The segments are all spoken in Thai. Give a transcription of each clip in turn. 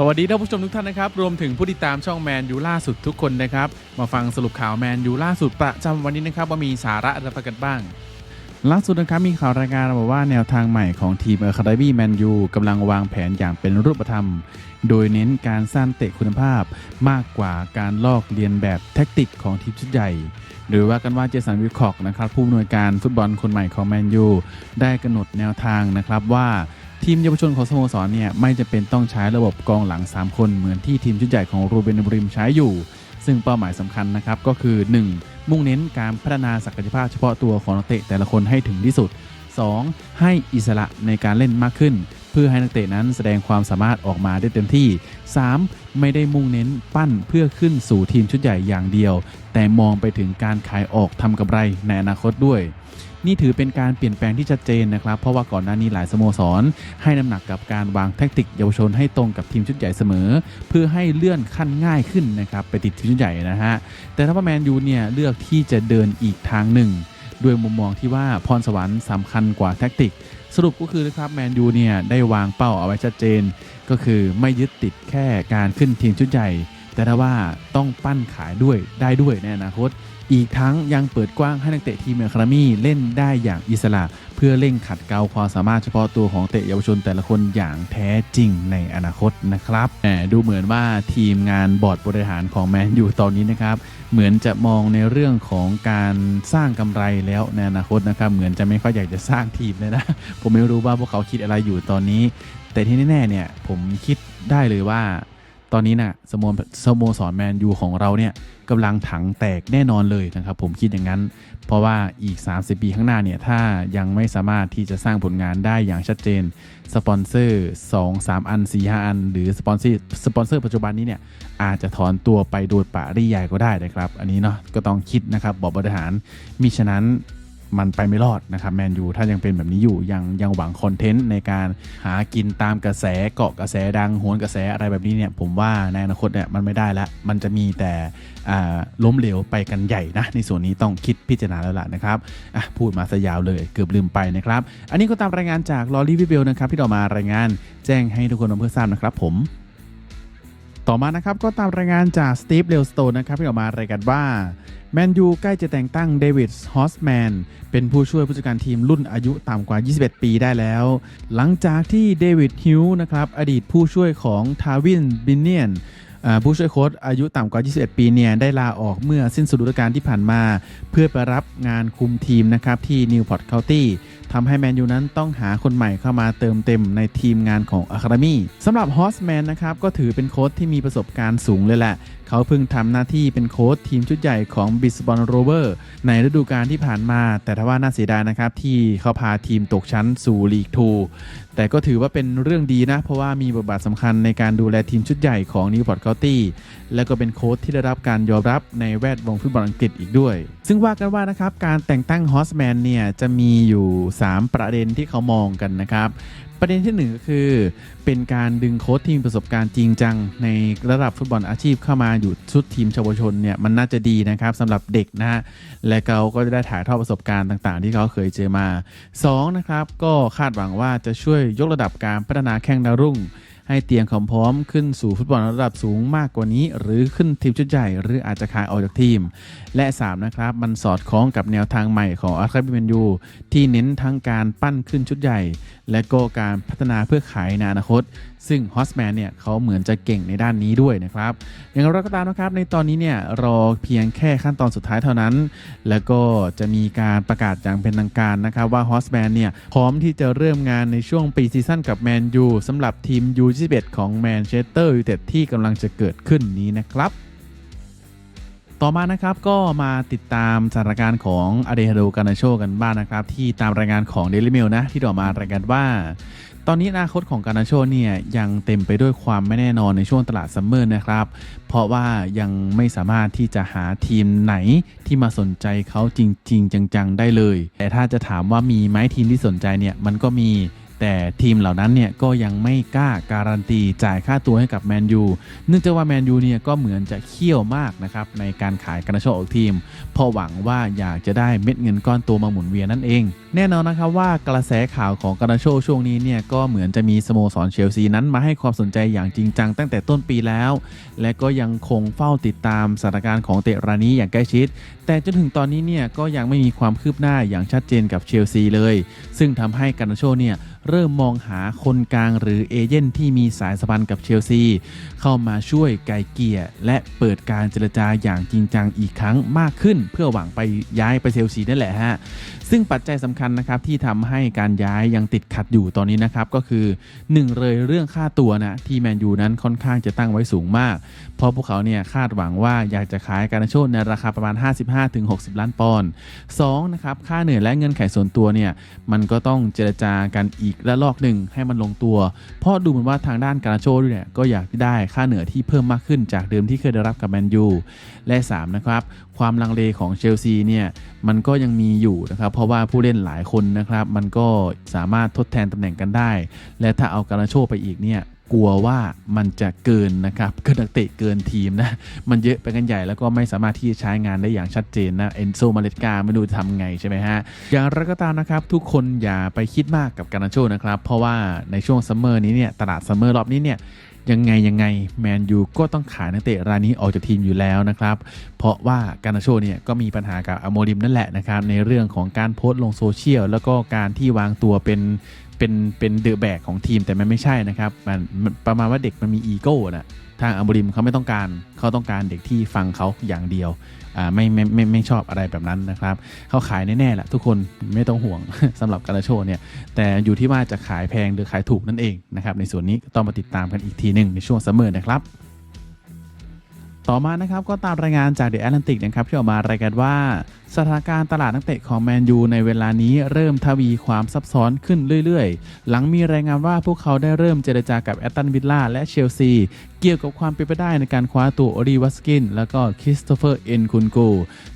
สวัสดีท่านผู้ชมทุกท่านนะครับ รวมถึงผู้ติดตามช่องแมนยูล่าสุดทุกคนนะครับ มาฟังสรุปข่าวแมนยูล่าสุดประจำวันนี้นะครับ ว่ามีสาระอะไรกันบ้าง ล่าสุดนะครับมีข่าวรายงานมาว่าแนวทางใหม่ของทีมเอ c a คา m y แมนยูกำลังวางแผนอย่างเป็นรูปธรรม โดยเน้นการสร้างเตะคุณภาพมากกว่าการลอกเลียนแบบแท็กติกของทีมชุดใหญ่หรือว่ากันว่าเจสันวิคอกนะครับผู้อำนวยการฟุตบอลคนใหม่ของแมนยูได้กำหนดแนวทางนะครับว่า ทีมเยาวชนของสโมสรเนี่ยไม่จะเป็นต้องใช้ระบบกองหลัง 3 คนเหมือนที่ทีมชุดใหญ่ของรูเบนอมริมใช้อยู่ ซึ่งเป้าหมายสำคัญนะครับก็คือ 1. มุ่งเน้นการพัฒนาศักยภาพเฉพาะตัวของนักเตะแต่ละคนให้ถึงที่สุด 2. ให้อิสระในการเล่นมากขึ้น เพื่อให้นักเตะนั้นแสดงความสามารถออกมาได้เต็มที่ 3. ไม่ได้มุ่งเน้นปั้นเพื่อขึ้นสู่ทีมชุดใหญ่อย่างเดียว แต่มองไปถึงการขายออกทำกำไรในอนาคตด้วย นี่ถือเป็นการเปลี่ยนแปลงที่ชัดเจนนะครับ เพราะว่าก่อนหน้านี้หลายสโมสร ให้น้ำหนักกับการวางแทคติกเยาวชนให้ตรงกับทีมชุดใหญ่เสมอ เพื่อให้เลื่อนขั้นง่ายขึ้นนะครับไปติดทีมชุดใหญ่นะฮะแต่ถ้าว่าแมนยูเนี่ยเลือกที่จะเดินอีกทางหนึ่งด้วยมุมมองที่ว่าพรสวรรค์สำคัญกว่าแท็กติก สรุปก็คือนะครับแมนยูเนี่ยได้วางเป้าเอาไว้ชัดเจน ก็คือไม่ยึดติดแค่การขึ้นทีมชุดใหญ่ แต่ถ้าว่าต้องปั้นขายด้วยได้ด้วยในอนาคต อีกทั้งยังเปิดกว้างให้นักเตะทีมเอคามีเล่นได้อย่างอิสระ เพื่อเร่งขัดเกลาความสามารถเฉพาะตัวของเตะเยาวชนแต่ละคนอย่างแท้จริงในอนาคตนะครับแหมดูเหมือนว่าทีมงานบอร์ดบริหารของแมนยูตอนนี้นะครับ เหมือนจะมองในเรื่องของการสร้างกำไรแล้วในอนาคตนะครับ เหมือนจะไม่ค่อยอยากจะสร้างทีมเลยนะ ผมไม่รู้ว่าพวกเขาคิดอะไรอยู่ตอนนี้ แต่ที่แน่ๆเนี่ยผมคิดได้เลยว่า ตอนนี้นะ่ะสโมสโมสรแมนยูของเราเนี่ยกำลังถังแตกแน่นอนเลยนะครับ ผมคิดอย่างนั้น เพราะว่าอีก 30 ปีข้างหน้าเนี่ย ถ้ายังไม่สามารถที่จะสร้างผลงานได้อย่างชัดเจน สปอนเซอร์ 2 3 อัน 4 5 อัน หรือสปอนเซอร์สปอนเซอร์ปัจจุบันนี้เนี่ยอาจจะถอนตัวไปโดยปริยายก็ได้นะครับ อันนี้เนาะก็ต้องคิดนะครับบอกบริหารมิฉะนั้น มันไปไม่รอดนะครับแมนยูถ้ายังเป็นแบบนี้อยู่ยังยังหวังคอนเทนต์ในการหากินตามกระแสเกาะกระแสดังโหนกระแสอะไรแบบนี้เนี่ยผมว่าในอนาคตเนี่ยมันไม่ได้ละมันจะมีแต่ล้มเหลวไปกันใหญ่นะในส่วนนี้ต้องคิดพิจารณาแล้วล่ะนะครับพูดมาซะยาวเลยเกือบลืมไปนะครับ อันนี้ก็ตามรายงานจากลอรี่วิเบลนะครับที่เรามารายงานแจ้งให้ทุกคนเพื่อทราบนะครับผม ต่อมานะครับก็ตามรายงานจากสตีฟเลลสโตนนะครับที่ออกมารายงานว่าแมนยูใกล้จะแต่งตั้งเดวิดฮอสแมนเป็นผู้ช่วยผู้จัดการทีมรุ่นอายุต่ำกว่า 21 ปีได้แล้ว หลังจากที่เดวิดฮิวนะครับอดีตผู้ช่วยของทาวินบินเนียนผู้ช่วยโค้ชอายุต่ำกว่า 21 ปีเนี่ยได้ลาออกเมื่อสิ้นสุดฤดูกาลที่ผ่านมา เพื่อไปรับงานคุมทีมนะครับที่นิวพอร์ตเคานตี้ ทำให้แมนยูนั้นต้องหาคนใหม่เข้ามาเติมเต็มในทีมงานของอะคาเดมี่สำหรับฮอสแมนนะครับก็ถือเป็นโค้ชที่มีประสบการณ์สูงเลยแหละ เขาเพิ่งทำหน้าที่เป็นโค้ชทีมชุดใหญ่ของบิสบอนโรเวอร์ในฤดูกาลที่ผ่านมา แต่ทว่าน่าเสียดายนะครับ ที่เขาพาทีมตกชั้นสู่ลีกทูแต่ก็ถือว่าเป็นเรื่องดีนะ เพราะว่ามีบทบาทสำคัญในการดูแลทีมชุดใหญ่ของนิวพอร์ตเคานตี้และก็เป็นโค้ชที่ได้รับการยอมรับในแวดวงฟุตบอลอังกฤษอีกด้วย ซึ่งว่ากันว่านะครับการแต่งตั้งฮอสแมนเนี่ยจะมีอยู่ 3 ประเด็นที่เขามองกันนะครับ ประเด็นที่หนึ่งก็คือ เป็นการดึงโค้ชที่มีประสบการณ์จริงจัง ในระดับฟุตบอลอาชีพเข้ามาอยู่ชุดทีมเยาวชนเนี่ยมันน่าจะดีนะครับสำหรับเด็กนะฮะและเขาก็จะได้ถ่ายทอดประสบการณ์ต่างๆ ที่เขาเคยเจอมา 2. นะครับก็คาดหวังว่าจะช่วยยกระดับการพัฒนาแข้งดาวรุ่ง ให้เตรียมความพร้อมขึ้นสู่ฟุตบอลระดับสูงมากกว่านี้ หรือขึ้นทีมชุดใหญ่หรืออาจจะขายออกจากทีม และ 3 นะครับ มันสอดคล้องกับแนวทางใหม่ของอาร์คาบิเมนยูที่เน้นทั้งการปั้นขึ้นชุดใหญ่ และก็การพัฒนาเพื่อขายในอนาคต ซึ่งฮอสแมนเนี่ยเขาเหมือนจะเก่งในด้านนี้ด้วยนะครับ อย่างไรก็ตามนะครับ ในตอนนี้เนี่ยรอเพียงแค่ขั้นตอนสุดท้ายเท่านั้น แล้วก็จะมีการประกาศอย่างเป็นทางการนะครับ ว่าฮอสแมนเนี่ยพร้อมที่จะเริ่มงานในช่วงปีซีซั่นกับแมนยูสำหรับทีม U21 ของแมนเชสเตอร์ยูไนเต็ดที่กำลังจะเกิดขึ้นนี้นะครับ ต่อมานะครับก็มาติดตามสถานการณ์ของอเดฮาโดกานาโชกันบ้างนนะครับ ที่ตามรายงานของ Daily Mail นะ ที่ออกมารายงานว่า ตอนนี้อนาคตของกานาโชเนี่ยยังเต็มไปด้วยความไม่แน่นอนในช่วงตลาดซัมเมอร์นะครับ เพราะว่ายังไม่สามารถที่จะหาทีมไหนที่มาสนใจเขาจริง ๆ จัง ๆ ได้เลย แต่ถ้าจะถามว่ามีไหมทีมที่สนใจเนี่ยมันก็มี แต่ทีมเหล่านั้นเนี่ยก็ยังไม่กล้าการันตีจ่ายค่าตัวให้กับแมนยูเนื่องจากว่าแมนยูเนี่ยก็เหมือนจะเขี้ยวมากนะครับในการขายกระโชกออกทีมเพราะหวังว่าอยากจะได้เม็ดเงินก้อนโตมาหมุนเวียนนั่นเอง แน่นอนนะครับว่ากระแสข่าวของกระโชกช่วงนี้เนี่ยก็เหมือนจะมีสโมสรเชลซีนั้นมาให้ความสนใจอย่างจริงจังตั้งแต่ต้นปีแล้ว และก็ยังคงเฝ้าติดตามสถานการณ์ของเตะรายนี้อย่างใกล้ชิด แต่จนถึงตอนนี้เนี่ยก็ยังไม่มีความคืบหน้าอย่างชัดเจนกับเชลซีเลย ซึ่งทำให้การนาโชเนี่ยเริ่มมองหาคนกลางหรือเอเย่นที่มีสายสัมพันธ์กับเชลซี เข้ามาช่วยไกลเกลี่ยและเปิดการเจรจาอย่างจริงจังอีกครั้งมากขึ้น เพื่อหวังไปย้ายไปเชลซีนั่นแหละฮะซึ่งปัจจัยสำคัญนะครับที่ทำให้การย้ายยังติดขัดอยู่ตอนนี้นะครับก็คือ 1 เลยเรื่องค่าตัวนะที่แมนยูนั้นค่อนข้างจะตั้งไว้สูงมาก เพราะพวกเขาเนี่ยคาดหวังว่าอยากจะขายการโชในราคาประมาณ 55-60 ล้านปอนด์2นะครับค่าเหนื่อยและเงินไขส่วนตัวเนี่ยมันก็ต้องเจรจากันอีกและลอกหนึ่งให้มันลงตัว เพราะดูเหมือนว่าทางด้านการาโชด้วยเนี่ยก็อยากได้ค่าเหนือที่เพิ่มมากขึ้นจากเดิมที่เคยได้รับกับแมนยูและ3นะครับความลังเลของเชลซีเนี่ยมันก็ยังมีอยู่นะครับเพราะว่าผู้เล่นหลายคนนะครับมันก็สามารถทดแทนตำแหน่งกันได้ และถ้าเอาการาโชไปอีกเนี่ย กลัวว่ามันจะเกินนะครับเกินนักเตะเกินทีมนะ มันเยอะไปกันใหญ่แล้วก็ไม่สามารถที่จะใช้งานได้อย่างชัดเจนนะเอนโซมาเลตกาไม่รู้จะทำไงใช่ไหมฮะ อย่างไรก็ตามนะครับ ทุกคนอย่าไปคิดมากกับการนาโชนะครับ เพราะว่าในช่วงซัมเมอร์นี้เนี่ยตลาดซัมเมอร์รอบนี้เนี่ยยังไง ยังไง แมนยูก็ต้องขายนักเตะรายนี้ออกจากทีมอยู่แล้วนะครับ เพราะว่าการนาโชเนี่ยก็มีปัญหากับอโมริมนั่นแหละนะครับ ในเรื่องของการโพสต์ลงโซเชียล แล้วก็การที่วางตัวเป็น เป็นเป็นเดอะแบกของทีมแต่มันไม่ใช่นะครับมันประมาณว่าเด็กมันมีอีโก้นะทางอัมริมเขาไม่ต้องการเขาต้องการเด็กที่ฟังเขาอย่างเดียวอ่าไม่ไม่ไม่ไม่ชอบอะไรแบบนั้นนะครับเขาขายแน่ๆแหละทุกคนไม่ต้องห่วงสำหรับการโชว์เนี่ยแต่อยู่ที่ว่าจะขายแพงหรือขายถูกนั่นเองนะครับในส่วนนี้ต้องมาติดตามกันอีกทีหนึ่งในช่วงซัมเมอร์นะครับ ต่อมานะครับก็ตามรายงานจากเดอะแอตแลนติกนะครับที่ออกมารายงานว่า สถานการณ์ตลาดนักเตะของแมนยูในเวลานี้เริ่มทวีความซับซ้อนขึ้นเรื่อยๆ หลังมีรายงานว่าพวกเขาได้เริ่มเจรจากับแอตตันวิลล่าและเชลซี เกี่ยวกับความเป็นไปได้ในการคว้าตัวโอรีวัสกิน และก็คริสโตเฟอร์เอ็นคุนกู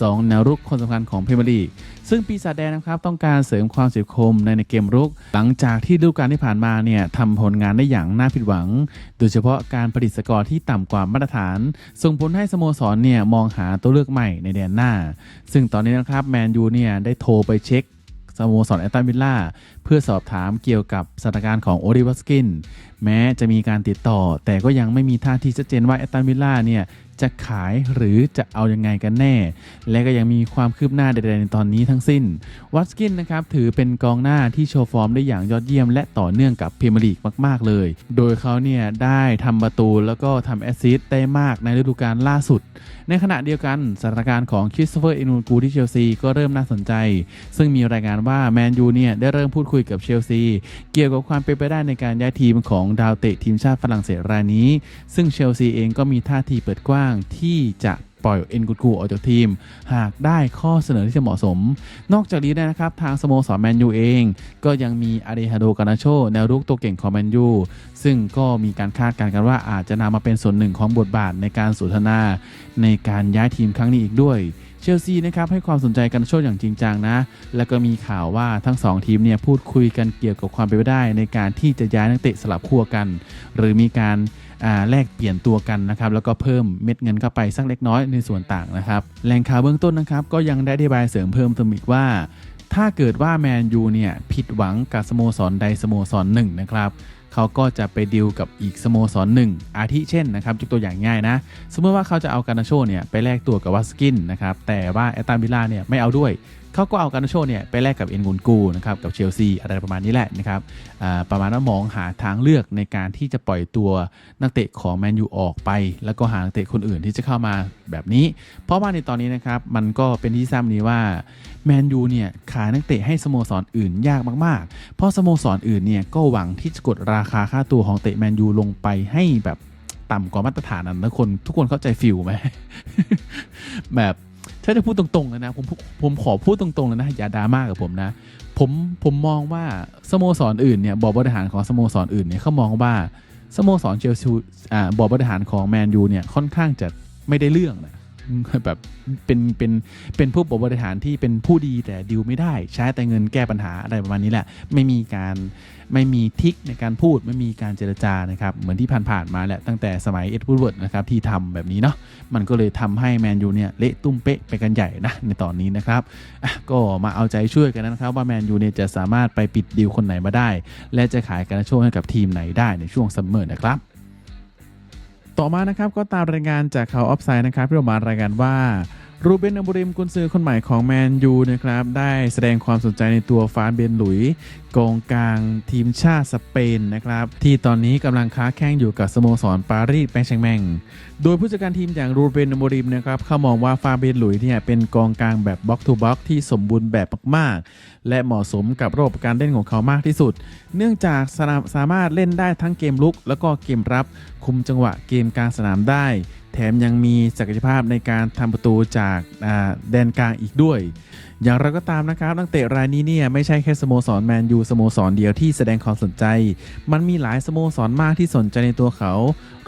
สองแนวรุกคนสำคัญของพรีเมียร์ลีก ซึ่งปีศาจแดงนะครับต้องการเสริมความเฉียบคมในในเกมรุก หลังจากที่ฤดูกาลที่ผ่านมาเนี่ยทำผลงานได้อย่างน่าผิดหวัง โดยเฉพาะการผลิตสกอร์ที่ต่ำกว่ามาตรฐาน ส่งผลให้สโมสรเนี่ยมองหาตัวเลือกใหม่ในแดนหน้า ซึ่งตอนนี้นะครับแมนยูเนี่ยได้โทรไปเช็คสโมสรแอตตันวิลล่าเพื่อสอบถามเกี่ยวกับสถานการณ์ของโอริวัสกิน แม้จะมีการติดต่อ แต่ก็ยังไม่มีท่าทีชัดเจนว่าแอตตันวิลล่าเนี่ย จะขายหรือจะเอายังไงกันแน่ และก็ยังมีความคืบหน้าใดๆในตอนนี้ทั้งสิ้น วัตสกินนะครับถือเป็นกองหน้าที่โชว์ฟอร์มได้อย่างยอดเยี่ยม และต่อเนื่องกับพรีเมียร์ลีกมาก ๆ เลย โดยเขาเนี่ยได้ทำประตูแล้วก็ทำแอสซิสต์ได้มากในฤดูกาลล่าสุด ในขณะเดียวกันสถานการณ์ของคริสโตเฟอร์เอนูกูที่เชลซีก็เริ่มน่าสนใจ ซึ่งมีรายงานว่าแมนยูเนี่ยได้เริ่มพูดคุยกับเชลซีเกี่ยวกับความเป็นไปได้ในการย้ายทีมของดาวเตะทีมชาติฝรั่งเศสรายนี้ ซึ่งเชลซีเองก็มีท่าทีเปิดกว้างที่จะปล่อยเอ็นกูกูออกจากทีม หากได้ข้อเสนอที่จะเหมาะสม นอกจากนี้นะครับ ทางสโมสรแมนยูเอง ก็ยังมีอาริฮาโดกานาโชแนวรุกตัวเก่งของแมนยูซึ่งก็มีการคาดการณ์กันว่าอาจจะนำมาเป็นส่วนหนึ่งของบทบาทในการสนทนา ในการย้ายทีมครั้งนี้อีกด้วย เชลซีนะครับให้ความสนใจกันโชดอย่างจริงจังนะ แล้วก็มีข่าวว่าทั้ง 2 ทีมเนี่ยพูดคุยกันเกี่ยวกับความเป็นไปได้ ในการที่จะย้ายนักเตะสลับขั้วกัน หรือมีการแลกเปลี่ยนตัวกันนะครับแล้วก็เพิ่มเม็ดเงินเข้าไปสักเล็กน้อยในส่วนต่างนะครับแหล่งข่าวเบื้องต้นนะครับก็ยังได้อธิบายเสริมเพิ่มเติมอีกว่าถ้าเกิดว่าแมนยูเนี่ยผิดหวังกับสโมสรใดสโมสรหนึ่งนะครับ เขาก็จะไปดิวกับอีกสโมสรหนึ่ง อาทิเช่นนะครับยกตัวอย่างง่ายนะ สมมติว่าเขาจะเอาการนาโชเนี่ยไปแลกตัวกับวัสกินนะครับแต่ว่าแอตตันวิลล่าเนี่ยไม่เอาด้วย เขาก็เอาการนโชเนี่ยไปแลกกับเอ็นกุนกูนะครับกับเชลซีอะไรประมาณนี้แหละนะครับประมาณว่ามองหาทางเลือกในการที่จะปล่อยตัวนักเตะของแมนยูออกไป แล้วก็หานักเตะคนอื่นที่จะเข้ามาแบบนี้ เพราะว่าในตอนนี้นะครับมันก็เป็นที่ทราบนี้ว่าแมนยูเนี่ยขายนักเตะให้สโมสรออื่นยากมากๆ เพราะสโมสรอื่นเนี่ยก็หวังที่จะกดราคาค่าตัวของเตะแมนยูลงไปให้แบบต่ำกว่ามาตรฐานนั้นนะคนทุกคนเข้าใจฟิลไหมแบบ ถ้าจะพูดตรงๆเลยนะผมผมขอพูดตรงๆเลยนะอย่าดราม่ากับผมนะ ผมผมมองว่าสโมสรอื่นเนี่ยบอร์ดบริหารของสโมสรอื่นเนี่ยเขามองว่าสโมสรเชลซีอ่าบอร์ดบริหารของแมนยูเนี่ยค่อนข้างจะไม่ได้เรื่องนะ แบบเป็นเป็นเป็นผู้บริหารที่เป็นผู้ดีแต่ดิวไม่ได้ ใช้แต่เงินแก้ปัญหาอะไรประมาณนี้แหละ ไม่มีการไม่มีทิกในการพูดไม่มีการเจรจานะครับ เหมือนที่ผ่านๆมาแหละตั้งแต่สมัยเอ็ดวูดเวิร์ดนะครับที่ทำแบบนี้เนาะมันก็เลยทำให้แมนยูเนี่ยเละตุ้มเป๊ะไปกันใหญ่นะในตอนนี้นะครับก็มาเอาใจช่วยกันนะครับ ว่าแมนยูเนี่ยจะสามารถไปปิดดีลคนไหนมาได้ และจะขายการโชคให้กับทีมไหนได้ในช่วงซัมเมอร์นะครับ ต่อมานะครับก็ตามรายงานจากข่าวออฟไซด์นะครับที่ออกมารายงานว่า รูเบนอมบริมกุนซือคนใหม่ของแมนยูนะครับได้แสดงความสนใจในตัวฟานเบนหลุยกองกลางทีมชาติสเปนนะครับที่ตอนนี้กำลังค้าแข่งอยู่กับสโมสรปารีสแปงแชงแมง โดยผู้จัดการทีมอย่างรูเบนอมบริมนะครับเขามองว่าฟาเบนหลุยเนี่ยเป็นกองกลางแบบบล็อกทูบล็อกที่สมบูรณ์แบบมากๆ และเหมาะสมกับระบบการเล่นของเขามากที่สุด เนื่องจากสามสามารถเล่นได้ทั้งเกมลุก แล้วก็เกมรับคุมจังหวะเกมกลางสนามได้ แถมยังมีศักยภาพในการทำประตูจากแดนกลางอีกด้วย อย่างไรก็ตามนะครับนักเตะรายนี้เนี่ยไม่ใช่แค่สโมสรแมนยูสโมสรเดียวที่แสดงความสนใจ มันมีหลายสโมสรมากที่สนใจในตัวเขา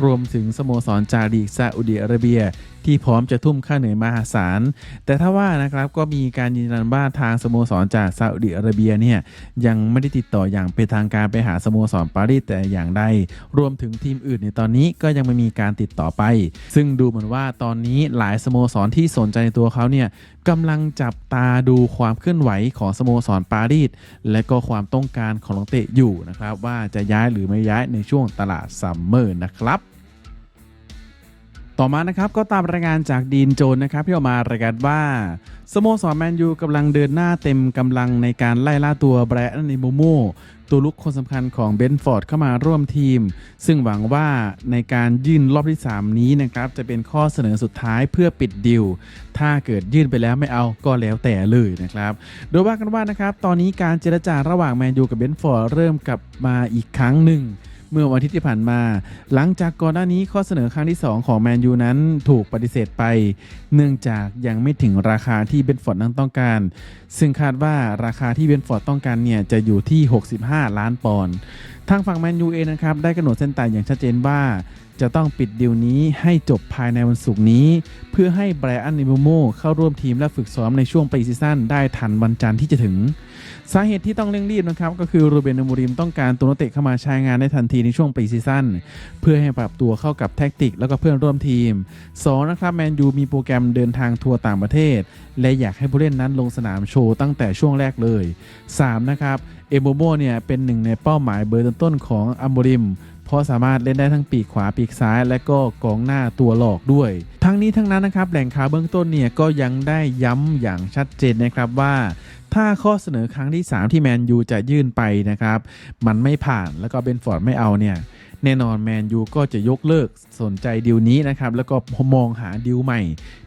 รวมถึงสโมสรจากลีกซาอุดิอาระเบียที่พร้อมจะทุ่มค่าเหนื่อยมหาศาล แต่ถ้าว่านะครับก็มีการยืนยันว่าทางสโมสรจากซาอุดิอาระเบียเนี่ยยังไม่ได้ติดต่ออย่างเป็นทางการไปหาสโมสรปารีสแต่อย่างใด รวมถึงทีมอื่นในตอนนี้ก็ยังไม่มีการติดต่อไป ซึ่งดูเหมือนว่าตอนนี้หลายสโมสรที่สนใจในตัวเขาเนี่ยกำลังจับตาดูความเคลื่อนไหวของสโมสรปารีสและก็ความต้องการของนักเตะอยู่นะครับว่าจะย้ายหรือไม่ย้ายในช่วงตลาดซัมเมอร์นะครับ ต่อมานะครับก็ตามรายงานจากดีนโจนนะครับที่ออกมารายงานว่าสโมสรแมนยูกำลังเดินหน้าเต็มกำลังในการไล่ล่าตัวแบรอันนิโมโมตัวลุกคนสำคัญของเบนฟอร์ดเข้ามาร่วมทีม ซึ่งหวังว่าในการยื่นรอบที่ 3 นี้นะครับจะเป็นข้อเสนอสุดท้ายเพื่อปิดดิว ถ้าเกิดยื่นไปแล้วไม่เอาก็แล้วแต่เลยนะครับ โดยว่ากันว่านะครับตอนนี้การเจรจาระหว่างแมนยูกับเบนฟอร์ดเริ่มกลับมาอีกครั้งหนึ่ง มื่อวันอาทิตย์ที่ผ่านมา หลังจากก่อนหน้านี้ข้อเสนอครั้งที่ 2 ของแมนยูนั้นถูกปฏิเสธไป เนื่องจากยังไม่ถึงราคาที่เบนฟอร์ดนั้นต้องการ ซึ่งคาดว่าราคาที่เบนฟอร์ดต้องการเนี่ยจะอยู่ที่ 65 ล้านปอนด์ทางฝั่งแมนยูเองนะครับได้กำหนดเส้นตายอย่างชัดเจนว่าจะต้องปิดดีลนี้ให้จบภายในวันศุกร์นี้ เพื่อให้ไบรอันนิโมโมเข้าร่วมทีมและฝึกซ้อมในช่วงปีซีซั่นได้ทันวันจันทร์ที่จะถึง สาเหตุที่ต้องเร่งรีบนะครับก็คือรูเบนอมูริมต้องการตัวนักเตะเข้ามาใช้งานได้ทันทีในช่วงปีซีซั่นเพื่อให้ปรับตัวเข้ากับแท็กติก แล้วก็เพื่อนร่วมทีม 2. นะครับแมนยูมีโปรแกรมเดินทางทัวร์ต่างประเทศ และอยากให้ผู้เล่นนั้นลงสนามโชว์ตั้งแต่ช่วงแรกเลย 3. นะครับเอโมโมเนี่ยเป็นหนึ่งในเป้าหมายเบอร์ต้นของอัมโบริมเพราะสามารถเล่นได้ทั้งปีกขวาปีกซ้าย และก็กองหน้าตัวหลอกด้วย ทั้งนี้ทั้งนั้นนะครับแหล่งข่าวเบื้องต้นเนี่ยก็ยังได้ย้ำอย่างชัดเจนนะครับว่า ถ้าข้อเสนอครั้งที่ 3 ที่แมนยูจะยื่นไปนะครับ มันไม่ผ่านแล้วก็เบนฟอร์ดไม่เอาเนี่ยแน่นอนแมนยูก็จะยกเลิกสนใจดีลนี้นะครับ แล้วก็มองหาดีลใหม่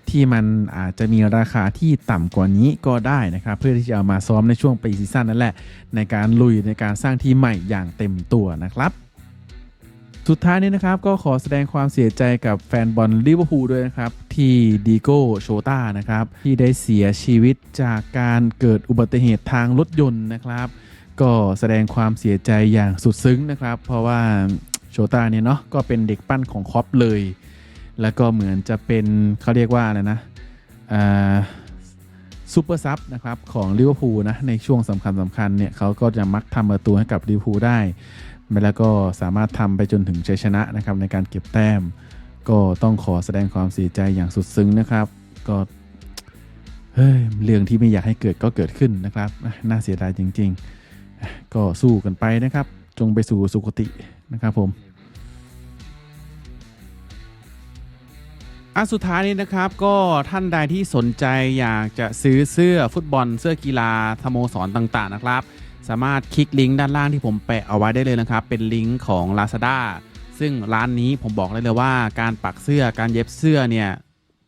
ที่มันอาจจะมีราคาที่ต่ำกว่านี้ก็ได้นะครับ เพื่อที่จะเอามาซ้อมในช่วงปีซีซั่นนั่นแหละ ในการลุยในการสร้างทีมใหม่อย่างเต็มตัวนะครับ สุดท้ายนี้นะครับก็ขอแสดงความเสียใจกับแฟนบอลลิเวอร์พูลด้วยนะครับ ที่ดีโก้โชตานะครับ ที่ได้เสียชีวิตจากการเกิดอุบัติเหตุทางรถยนต์นะครับ ก็แสดงความเสียใจอย่างสุดซึ้งนะครับ เพราะว่าโชตาเนี่ยเนาะก็เป็นเด็กปั้นของคอปเลย แล้วก็เหมือนจะเป็นเขาเรียกว่าอะไรนะอ่าซูเปอร์ซับนะครับของลิเวอร์พูลนะในช่วงสำคัญสำคัญเนี่ยเขาก็จะมักทำประตูให้กับลิเวอร์พูลได้ แล้วก็สามารถทำไปจนถึงชัยชนะนะครับในการเก็บแต้ม ก็ต้องขอแสดงความเสียใจอย่างสุดซึ้งนะครับ ก็เฮ้ยเรื่องที่ไม่อยากให้เกิดก็เกิดขึ้นนะครับ น่าเสียดายจริง ๆ ก็สู้กันไปนะครับ จงไปสู่สุคตินะครับผมอันสุดท้ายนี้นะครับก็ท่านใดที่สนใจอยากจะซื้อเสื้อฟุตบอลเสื้อกีฬาสโมสรต่างๆนะครับ สามารถคลิกลิงก์ด้านล่างที่ผมแปะเอาไว้ได้เลยนะครับ เป็นลิงก์ของ Lazada ซึ่งร้านนี้ผมบอกได้เลยว่าการปักเสื้อการเย็บเสื้อเนี่ย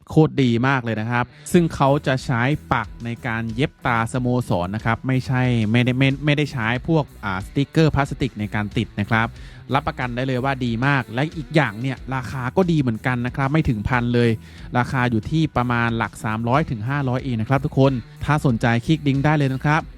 โคตรดีมากเลยนะครับ ซึ่งเขาจะใช้ปักในการเย็บตาสโมสรนนะครับ ไม่ใช่ไม่ได้ไม่ไม่ได้ใช้พวกอ่าสติกเกอร์พลาสติกในการติดนะครับ รับประกันได้เลยว่าดีมาก และอีกอย่างเนี่ยราคาก็ดีเหมือนกันนะครับ ไม่ถึงพันเลย ราคาอยู่ที่ประมาณหลัก 300ถึง500เองนะครับทุกคน ถ้าสนใจคลิกลิงได้เลยนะครับ